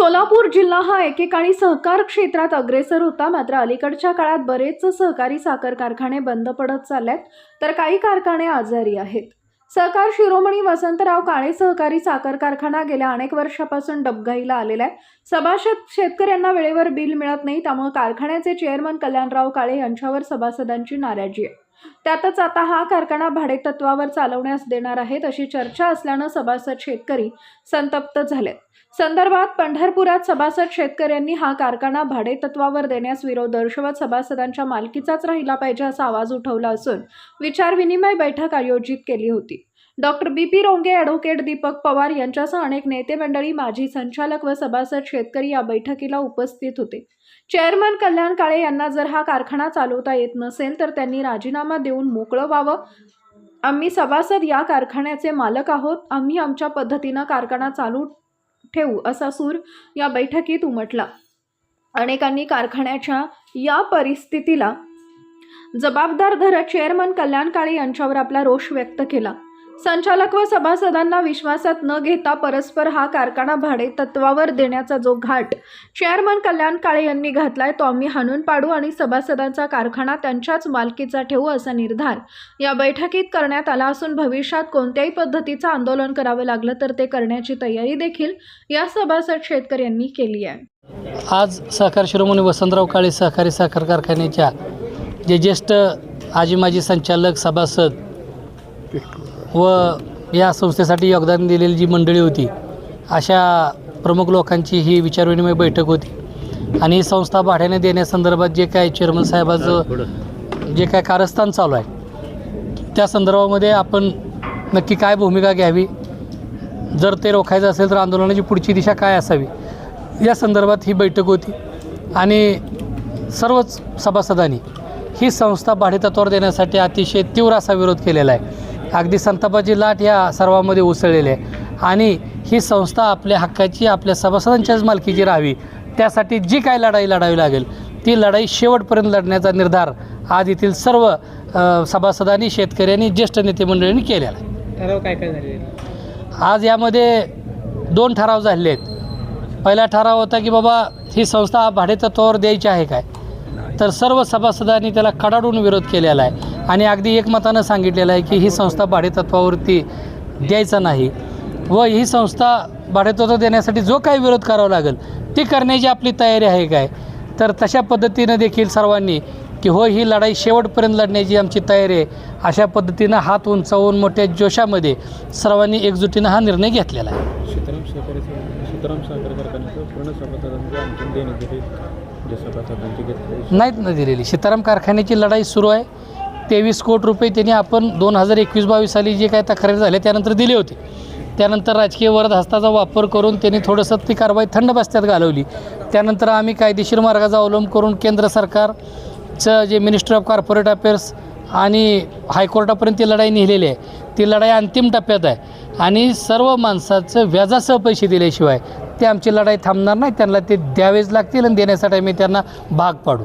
सोलापूर जिल्हा हा एकेकाळी सहकार क्षेत्रात अग्रेसर होता. मात्र अलीकडच्या काळात बरेच सहकारी साखर कारखाने बंद पडत चालल्यात. तर काही कारखाने आजारी आहेत. सहकार शिरोमणी वसंतराव काळे सहकारी साखर कारखाना गेल्या अनेक वर्षापासून डबघाईला आलेला आहे. सभासद शेतकऱ्यांना वेळेवर बिल मिळत नाही. त्यामुळे कारखान्याचे चेअरमन कल्याणराव काळे यांच्यावर सभासदांची नाराजी आहे. त्यातच आता हा कारखाना भाडेतत्वावर चालवण्यास देणार आहेत अशी चर्चा असल्यानं सभासद शेतकरी संतप्त झालेत. संदर्भात पंढरपुरात सभासद शेतकऱ्यांनी हा कारखाना भाडेतत्वावर देण्यास विरोध दर्शवत सभासदांच्या मालकीचाच राहिला पाहिजे असा आवाज उठवला असून विचारविनिमय बैठक आयोजित केली होती. Doctor B. P. Ronge advocate Deepak Pawar यांच्यासह अनेक नेते मंडळी माजी संचालक व सभासद शेतकरी या बैठकीला उपस्थित होते. चेअरमन कल्याण काळे यांना जर हा कारखाना चालवता येत नसेल तर त्यांनी राजीनामा देऊन मोकळं व्हावं. आम्ही सभासद या कारखान्याचे मालक आहोत. आम्ही आमच्या पद्धतीनं कारखाना चालू ठेवू असा सूर या बैठकीत उमटला. अनेकांनी कारखान्याच्या या परिस्थितीला जबाबदार धरत चेअरमन कल्याण काळे यांच्यावर आपला रोष व्यक्त केला. संचालक व सभासदांना विश्वासात न घेता परस्पर हा कारखाना भाडे तत्वावर देण्याचा जो घाट चेअरमन कल्याण काळे यांनी घातलाय तो आम्ही हाणून पाडू आणि सभासदांचा कारखाना त्यांच्याच मालकीचा ठेवू असा निर्धार या बैठकीत करण्यात आला असून भविष्यात कोणत्याही पद्धतीचं आंदोलन करावं लागलं तर ते करण्याची तयारी देखील या सभासद शेतकऱ्यांनी केली आहे. आज सहकार शिरोमणी वसंतराव काळे सहकारी साखर कारखान्याच्या जे ज्येष्ठ आजी माजी संचालक सभासद व या संस्थेसाठी योगदान दिलेली जी मंडळी होती अशा प्रमुख लोकांची ही विचारविनिमय बैठक होती. आणि ही संस्था भाड्याने देण्यासंदर्भात जे काय चेअरमन साहेबाचं जे काय कारस्थान चालू आहे त्या संदर्भामध्ये आपण नक्की काय भूमिका घ्यावी? जर ते रोखायचं असेल तर आंदोलनाची पुढची दिशा काय असावी? या संदर्भात ही बैठक होती. आणि सर्वच सभासदांनी ही संस्था भाडेतत्वावर देण्यासाठी अतिशय तीव्र असा विरोध केलेला आहे. अगदी संतापाची लाट ह्या सर्वांमध्ये उसळलेली आहे. आणि ही संस्था आपल्या हक्काची आपल्या सभासदांच्याच मालकीची राहावी. त्यासाठी जी काय लढाई लढावी लागेल ती लढाई शेवटपर्यंत लढण्याचा निर्धार आज येथील सर्व सभासदांनी शेतकऱ्यांनी ज्येष्ठ नेते मंडळींनी केलेला आहे. ठराव काय काय झाले आज यामध्ये दोन ठराव झालेले आहेत. पहिला ठराव होता की बाबा ही संस्था भाडेतत्वावर द्यायची आहे काय? तर सर्व सभासदांनी त्याला कडाडून विरोध केलेला आहे. आणि अगदी एकमतानं सांगितलेलं आहे की ही संस्था भाडेतत्वावरती द्यायचा नाही. व ही संस्था भाडेतत्व देण्यासाठी जो काही विरोध करावा लागेल ती करण्याची आपली तयारी आहे काय? तर तशा पद्धतीनं देखील सर्वांनी की हो ही लढाई शेवटपर्यंत लढण्याची आमची तयारी आहे. अशा पद्धतीनं हात उंचावून मोठ्या जोशामध्ये सर्वांनी एकजुटीनं हा निर्णय घेतलेला आहे. सीताराम सहकारी सीताराम कारखान्याचं पूर्ण सभासदांचे नाहीत न दिलेली. सीताराम कारखान्याची लढाई सुरू आहे. तेवीस कोटी रुपये त्यांनी आपण दोन हजार एकवीस बावीस साली जे काही तक्रारी झाल्या त्यानंतर दिले होते. त्यानंतर राजकीय वरद हस्ताचा वापर करून त्यांनी थोडंसं ती कारवाई थंड बस्त्यात घालवली. त्यानंतर आम्ही कायदेशीर मार्गाचा अवलंब करून केंद्र सरकारचं जे मिनिस्ट्री ऑफ कॉर्पोरेट अफेअर्स आणि हायकोर्टापर्यंत ती लढाई नेलेली आहे. ती लढाई अंतिम टप्प्यात आहे. आणि सर्व माणसाचं व्याजासह पैसे दिल्याशिवाय ते आमची लढाई थांबणार नाही. त्यांना ते द्यावेच लागतील आणि देण्यासाठी आम्ही त्यांना भाग पाडू.